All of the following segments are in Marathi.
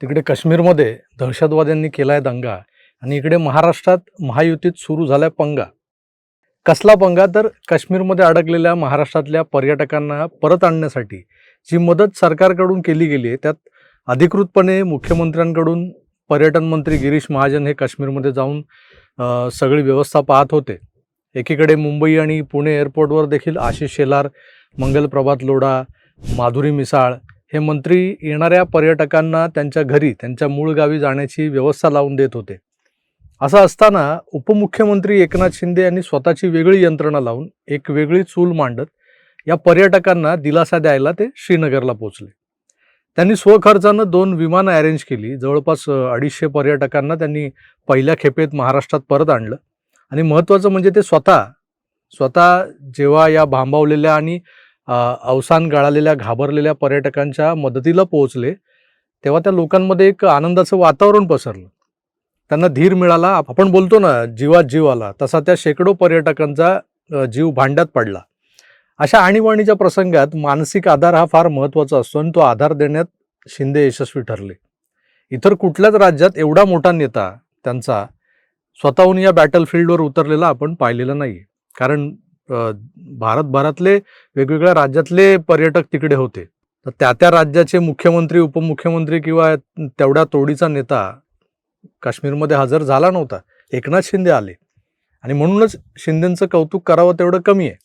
तिकडे काश्मीरमध्ये दहशतवाद्यांनी केला आहे दंगा आणि इकडे महाराष्ट्रात महायुतीत सुरू झालाय पंगा. कसला पंगा? तर काश्मीरमध्ये अडकलेल्या महाराष्ट्रातल्या पर्यटकांना परत आणण्यासाठी जी मदत सरकारकडून केली गेली आहे त्यात अधिकृतपणे मुख्यमंत्र्यांकडून पर्यटन मंत्री गिरीश महाजन हे काश्मीरमध्ये जाऊन सगळी व्यवस्था पाहत होते. एकीकडे मुंबई आणि पुणे एअरपोर्टवर देखील आशिष शेलार मंगल प्रभात लोढा माधुरी मिसाळ हे मंत्री येणाऱ्या पर्यटकांना त्यांच्या घरी त्यांच्या मूळ गावी जाण्याची व्यवस्था लावून देत होते. असं असताना उपमुख्यमंत्री एकनाथ शिंदे यांनी स्वतःची वेगळी यंत्रणा लावून एक वेगळी चूल मांडत या पर्यटकांना दिलासा द्यायला ते श्रीनगरला पोचले त्यांनी स्वखर्चानं दोन विमानं अरेंज केली. जवळपास अडीचशे पर्यटकांना त्यांनी पहिल्या खेपेत महाराष्ट्रात परत आणलं. आणि महत्त्वाचं म्हणजे ते स्वतः स्वतः जेव्हा या भांबावलेल्या आणि अवसान गळालेल्या घाबरलेल्या पर्यटकांच्या मदतीला पोहोचले तेव्हा त्या लोकांमध्ये एक आनंदाचं वातावरण पसरलं. त्यांना धीर मिळाला. आपण बोलतो ना जीवात जीव आला. तसा त्या शेकडो पर्यटकांचा जीव भांड्यात पडला. अशा आणीबाणीच्या प्रसंगात मानसिक आधार हा फार महत्त्वाचा असतो आणि तो आधार देण्यात शिंदे यशस्वी ठरले. इतर कुठल्याच राज्यात एवढा मोठा नेता त्यांचा स्वतःहून या बॅटलफील्डवर उतरलेला आपण पाहिलेला नाही कारण भारतभरातले वेगवेगळ्या राज्यातले पर्यटक तिकडे होते. तर त्या त्या राज्याचे मुख्यमंत्री उपमुख्यमंत्री किंवा तेवढ्या तोडीचा नेता काश्मीरमध्ये हजर झाला नव्हता. एकनाथ शिंदे आले. आणि म्हणूनच शिंदेचं कौतुक करावं तेवढं कमी आहे.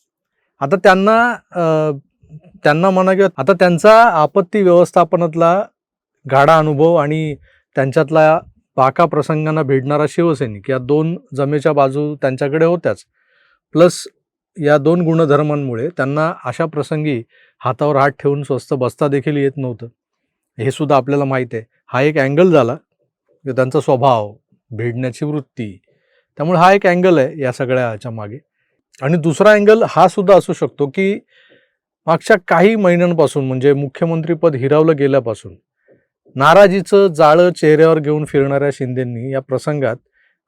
आता त्यांना त्यांना म्हणा किंवा आता त्यांचा आपत्ती व्यवस्थापनातला गाढा अनुभव आणि त्यांच्यातला पाका प्रसंगांना भेटणारा शिवसैनिक या दोन जमेच्या बाजू त्यांच्याकडे होत्याच. प्लस या दोन गुणधर्मांमुळे त्यांना अशा प्रसंगी हातावर हात ठेवून स्वस्त बसता देखील येत नव्हतं. हे सुद्धा आपल्याला माहीत आहे. हा एक अँगल झाला. की त्यांचा स्वभाव भिडण्याची वृत्ती त्यामुळे हा एक अँगल आहे या सगळ्या ह्याच्या मागे. आणि दुसरा अँगल हा सुद्धा असू शकतो की मागच्या काही महिन्यांपासून म्हणजे मुख्यमंत्रीपद हिरावलं गेल्यापासून नाराजीचं जाळं चेहऱ्यावर घेऊन फिरणाऱ्या शिंदेंनी या प्रसंगात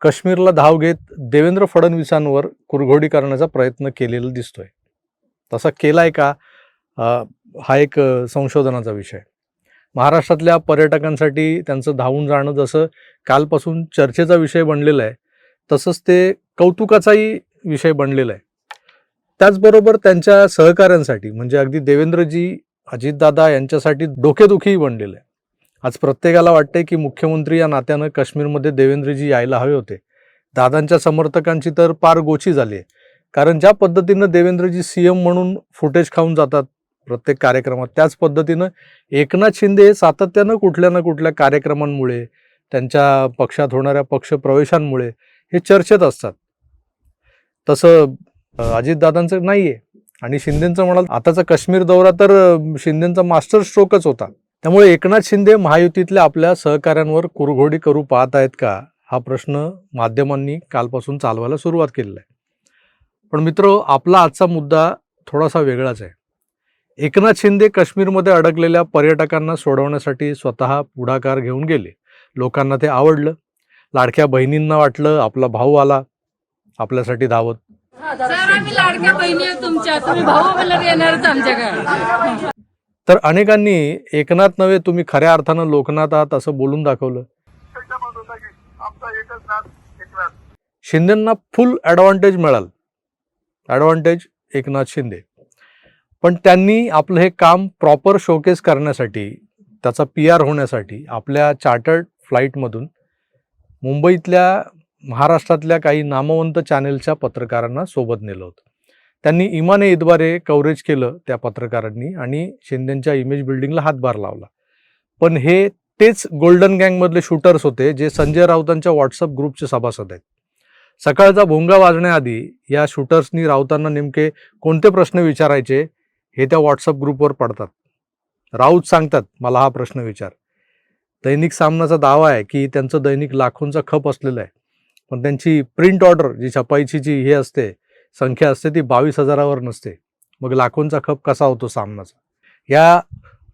काश्मीरला धाव घेत देवेंद्र फडणवीसांवर कुरघोडी करण्याचा प्रयत्न केलेला दिसतोय. तसा केलाय का? हा एक संशोधनाचा विषय. महाराष्ट्रातल्या पर्यटकांसाठी त्यांचं धावून जाणं जसं कालपासून चर्चेचा विषय बनलेला आहे तसंच ते कौतुकाचाही विषय बनलेला आहे. त्याचबरोबर त्यांच्या सहकाऱ्यांसाठी म्हणजे अगदी देवेंद्रजी अजितदादा यांच्यासाठी डोकेदुखीही बनलेलं आहे. आज प्रत्येकाला वाटतंय की मुख्यमंत्री या नात्यानं काश्मीरमध्ये देवेंद्रजी यायला हवे होते. दादांच्या समर्थकांची तर पार गोची झाली आहे कारण ज्या पद्धतीनं देवेंद्रजी सी एम म्हणून फुटेज खाऊन जातात प्रत्येक कार्यक्रमात त्याच पद्धतीनं एकनाथ शिंदे हे सातत्यानं कुठल्या ना कुठल्या कार्यक्रमांमुळे त्यांच्या पक्षात होणाऱ्या पक्षप्रवेशांमुळे हे चर्चेत असतात. तसं अजितदादांचं नाही आहे आणि शिंदेंचं म्हणाल आताचा काश्मीर दौरा तर शिंदेंचा मास्टर स्ट्रोकच होता. त्यामुळे एकनाथ शिंदे महायुतीतल्या आपल्या सहकाऱ्यांवर कुरघोडी करू पाहत आहेत का? हा प्रश्न माध्यमांनी कालपासून चालवायला सुरुवात केलेला आहे. पण मित्र आपला आजचा मुद्दा थोडासा वेगळाच आहे. एकनाथ शिंदे काश्मीरमध्ये अडकलेल्या पर्यटकांना सोडवण्यासाठी स्वतः पुढाकार घेऊन गेले. लोकांना ते आवडलं. लाडक्या बहिणींना वाटलं आपला भाऊ आला आपल्यासाठी धावत. सर आम्ही लाडक्या बहिणी तुमच्या. तुम्ही भाऊ येणारच आमच्याकडे. तर अनेकांनी एकनाथ नव्हे तुम्ही खऱ्या अर्थानं लोकनाथ आहात असं बोलून दाखवलं. शिंदेना शिंदेंना फुल ॲडव्हान्टेज मिळाल. ॲडव्हान्टेज एकनाथ शिंदे. पण त्यांनी आपलं हे काम प्रॉपर शोकेस करण्यासाठी त्याचा पी आर होण्यासाठी आपल्या चार्टर्ड फ्लाईटमधून मुंबईतल्या महाराष्ट्रातल्या काही नामवंत चॅनेलच्या पत्रकारांना सोबत नेलं होतं. त्यांनी इमाने ईदद्वारे कव्हरेज केलं त्या पत्रकारांनी आणि शिंदेंच्या इमेज बिल्डिंगला हातभार लावला. पण हे तेच गोल्डन गँगमधले शूटर्स होते जे संजय राऊतांच्या व्हॉट्सअप ग्रुपचे सभासद आहेत. सकाळचा भोंगा वाजण्याआधी या शूटर्सनी राऊतांना नेमके कोणते प्रश्न विचारायचे हे त्या व्हॉट्सअप ग्रुपवर पडतात. राऊत सांगतात मला हा प्रश्न विचार. दैनिक सामनाचा दावा आहे की त्यांचं दैनिक लाखोंचा खप असलेलं आहे. पण त्यांची प्रिंट ऑर्डर जी छपाईची जी हे असते संख्या असते ती बावीस हजारावर नसते. मग लाखोंचा खप कसा होतो सामनाचा? या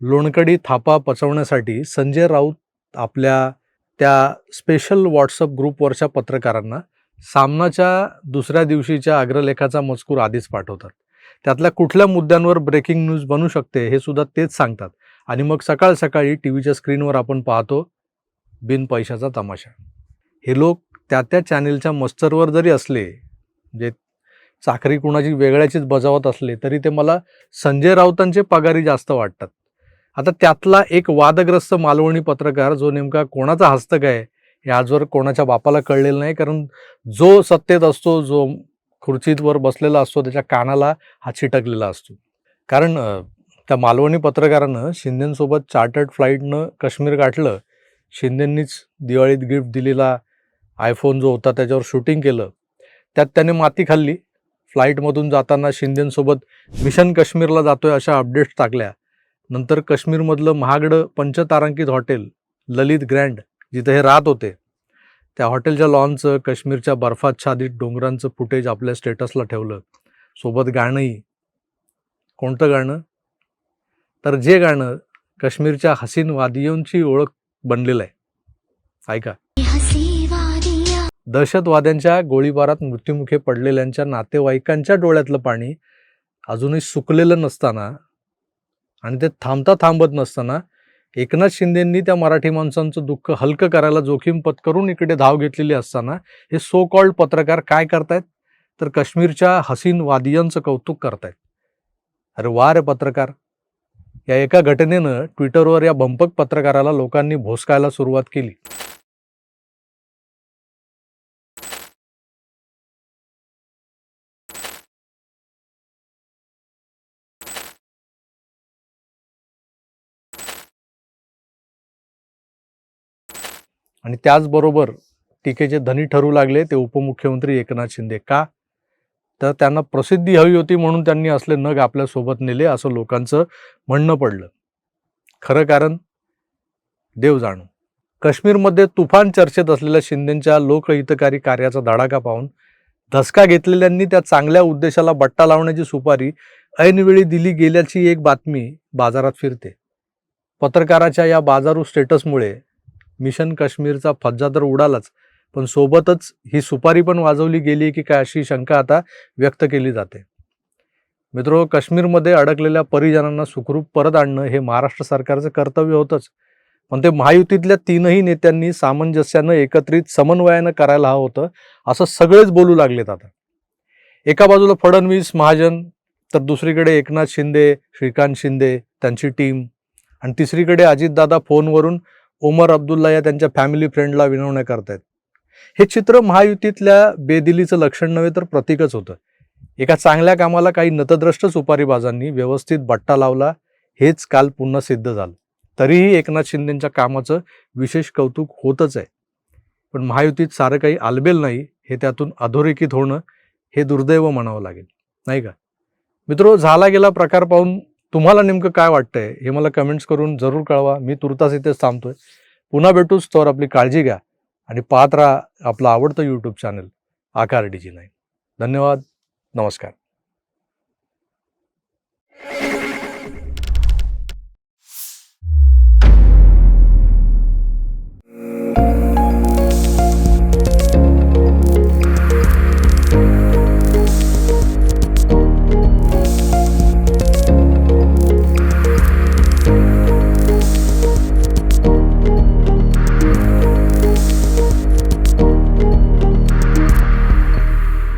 लोणकडी थापा पचवण्यासाठी संजय राऊत आपल्या त्या स्पेशल व्हॉट्सअप ग्रुपवरच्या पत्रकारांना सामनाच्या दुसऱ्या दिवशीच्या अग्रलेखाचा मजकूर आधीच पाठवतात. त्यातल्या कुठल्या मुद्द्यांवर ब्रेकिंग न्यूज बनू शकते हे सुद्धा तेच सांगतात. आणि मग सकाळ सकाळी टी व्हीच्या स्क्रीनवर आपण पाहतो बिन पैशाचा तमाशा. हे लोक त्या त्या चॅनेलच्या मस्तरवर जरी असले जे चाकरी कुणाची वेगळ्याचीच बजावत असले तरी ते मला संजय राऊतांचे पगारी जास्त वाटतात. आता त्यातला एक वादग्रस्त मालवणी पत्रकार जो नेमका कोणाचा हस्तक आहे हे आजवर कोणाच्या बापाला कळलेलं नाही कारण जो सत्तेत असतो जो खुर्चीवर बसलेला असतो त्याच्या कानाला हा चिटकलेला असतो. कारण त्या मालवणी पत्रकारानं शिंदेंसोबत चार्टर्ड फ्लाईटनं काश्मीर गाठलं शिंदेंनीच दिवाळीत गिफ्ट दिलेला आयफोन जो होता त्याच्यावर शूटिंग केलं. त्यात त्याने माती खाल्ली फ्लाईटमधून जाताना शिंदेंसोबत मिशन काश्मीरला जातोय अशा अपडेट्स टाकल्या. नंतर काश्मीरमधलं महागडं पंचतारांकित हॉटेल ललित ग्रँड जिथे हे राहत होते. त्या हॉटेलच्या लॉनचं काश्मीरच्या बर्फाच्छादित डोंगरांचं फुटेज आपल्या स्टेटसला ठेवलं. सोबत गाणंही. कोणतं गाणं? तर जे गाणं काश्मीरच्या हसीन वादियोंची ओळख बनलेलं आहे. ऐका. दहशतवाद्यांच्या गोळीबारात मृत्युमुखी पडलेल्यांच्या नातेवाईकांच्या डोळ्यातलं पाणी अजूनही सुकलेलं नसताना आणि ते थांबता थांबत नसताना एकनाथ शिंदेंनी त्या मराठी माणसांचं दुःख हलकं करायला जोखीम पत्करून इकडे धाव घेतलेली असताना हे सो कॉल्ड पत्रकार काय करतायत? तर काश्मीरच्या हसीन वादियांचं कौतुक करतायत. अरे वा रे पत्रकार. या एका घटनेनं ट्विटरवर या भंपक पत्रकाराला लोकांनी भोसकायला सुरुवात केली. आणि त्याचबरोबर टीकेचे धनी ठरू लागले ते उपमुख्यमंत्री एकनाथ शिंदे का? तर त्यांना प्रसिद्धी हवी होती म्हणून त्यांनी असले नग आपल्यासोबत नेले असं लोकांचं म्हणणं पडलं. खरं कारण? देव जाणू. काश्मीरमध्ये तुफान चर्चेत असलेल्या शिंदेच्या लोकहितकारी कार्याचा धडाका पाहून धसका घेतलेल्यांनी त्या चांगल्या उद्देशाला बट्टा लावण्याची सुपारी ऐनवेळी दिली गेल्याची एक बातमी बाजारात फिरते. पत्रकाराच्या या बाजारू स्टेटसमुळे मिशन काश्मीरचा फज्जा तर उडालाच पण सोबतच ही सुपारी पण वाजवली गेली की काय अशी शंका आता व्यक्त केली जाते. मित्रो काश्मीरमध्ये अडकलेल्या परिजनांना सुखरूप परत आणणं हे महाराष्ट्र सरकारचं कर्तव्य होतंच पण ते महायुतीतल्या तीनही नेत्यांनी सामंजस्यानं एकत्रित समन्वयानं करायला हवं होतं असं सगळेच बोलू लागलेत आता. एका बाजूला फडणवीस महाजन तर दुसरीकडे एकनाथ शिंदे श्रीकांत शिंदे त्यांची टीम आणि तिसरीकडे अजितदादा फोनवरून ओमर अब्दुल्ला या त्यांच्या फॅमिली फ्रेंडला विनवण्या करतायत. हे चित्र महायुतीतल्या बेदिलीचं लक्षण नव्हे तर प्रतीकच होतं. एका चांगल्या कामाला काही नतद्रष्ट सुपारीबाजांनी व्यवस्थित बट्टा लावला हेच काल पुन्हा सिद्ध झालं. तरीही एकनाथ शिंदेंच्या कामाचं विशेष कौतुक होतच आहे. पण महायुतीत सारं काही आलबेल नाही हे त्यातून अधोरेखित होणं हे दुर्दैव म्हणावं लागेल. नाही का? मित्रो झाला गेला प्रकार पाहून तुम्हाला नेमकं काय वाटतंय हे मला कमेंट्स करून जरूर कळवा. मी तुर्तास इथेच थांबतोय. पुन्हा भेटूच तर आपली काळजी घ्या आणि पाहत राहा आपलं आवडतं YouTube channel Aakar D G nine धन्यवाद. नमस्कार.